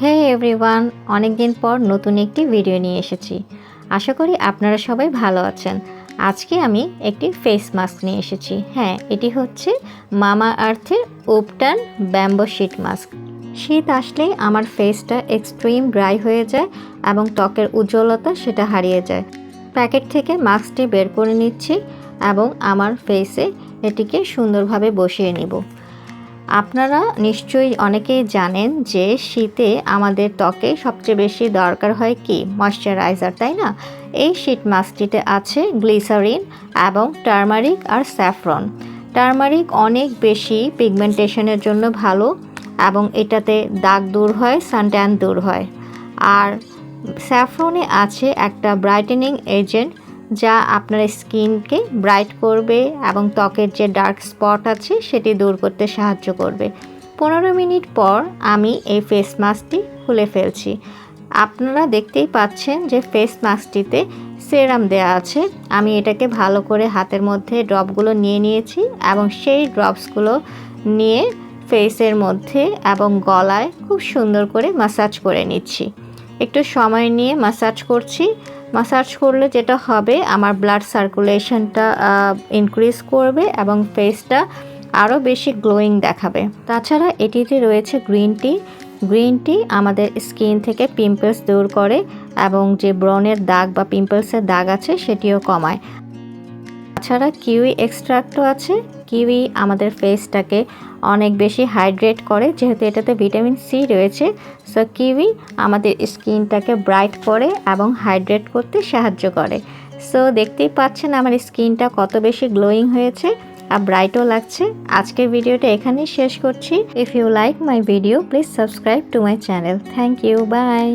হে everyone অনেক দিন পর নতুন একটি ভিডিও নিয়ে এসেছি। আশা করি আপনারা সবাই ভালো আছেন। আজকে আমি একটি ফেস মাস্ক নিয়ে এসেছি। হ্যাঁ এটি হচ্ছে মামা আর্থের উপটান ব্যাম্বো শিট মাস্ক শীত আসলেই আমার ফেসটা এক্সট্রিম ড্রাই হয়ে যায় এবং ত্বকের উজ্জ্বলতা সেটা হারিয়ে যায়। প্যাকেট থেকে মাস্কটি বের করে নিচ্ছি এবং আমার ফেসে এটিকে সুন্দরভাবে বসিয়ে নিব। আপনারা নিশ্চয়ই অনেকেই জানেন যে শীতে আমাদের ত্বকে সবচেয়ে বেশি দরকার হয় কি? ময়শ্চারাইজার, তাই না? এই শীত মাস্কটিতে আছে গ্লিসারিন এবং টার্মারিক আর স্যাফরন। টার্মারিক অনেক বেশি পিগমেন্টেশনের জন্য ভালো এবং এটাতে দাগ দূর হয়, সানট্যান দূর হয়। আর স্যাফরনে আছে একটা ব্রাইটেনিং এজেন্ট যা আপনার স্কিনকে ব্রাইট করবে এবং ত্বকের যে ডার্ক স্পট আছে সেটি দূর করতে সাহায্য করবে। পনেরো মিনিট পর আমি এই ফেস মাস্কটি খুলে ফেলছি। আপনারা দেখতেই পাচ্ছেন যে ফেস মাস্কটিতে সেরাম দেওয়া আছে। আমি এটাকে ভালো করে হাতের মধ্যে ড্রপগুলো নিয়ে নিয়েছি এবং সেই ড্রপসগুলো নিয়ে ফেসের মধ্যে এবং গলায় খুব সুন্দর করে মাসাজ করে নিচ্ছি। একটু সময় নিয়ে মাসাজ করছি। মাসাজ করলে যেটা হবে, আমার ব্লাড সার্কুলেশনটা ইনক্রিজ করবে এবং ফেসটা আরও বেশি গ্লোয়িং দেখাবে। তাছাড়া এটিতে রয়েছে গ্রিন টি গ্রিন টি আমাদের স্কিন থেকে পিম্পলস দূর করে এবং যে ব্রনের দাগ বা পিম্পলসের দাগ আছে, সেটিও কমায়। তাছাড়া কিউই এক্সট্রাক্টও আছে। কিউই আমাদের ফেসটাকে অনেক বেশি হাইড্রেট করে, যেহেতু এটাতে ভিটামিন সি রয়েছে। সো কিউই আমাদের স্কিনটাকে ব্রাইট করে এবং হাইড্রেট করতে সাহায্য করে। সো দেখতেই পাচ্ছেন আমার স্কিনটা কত বেশি গ্লোয়িং হয়েছে আর ব্রাইটও লাগছে। আজকের ভিডিওটা এখানেই শেষ করছি। If you like my video please subscribe to my channel thank you bye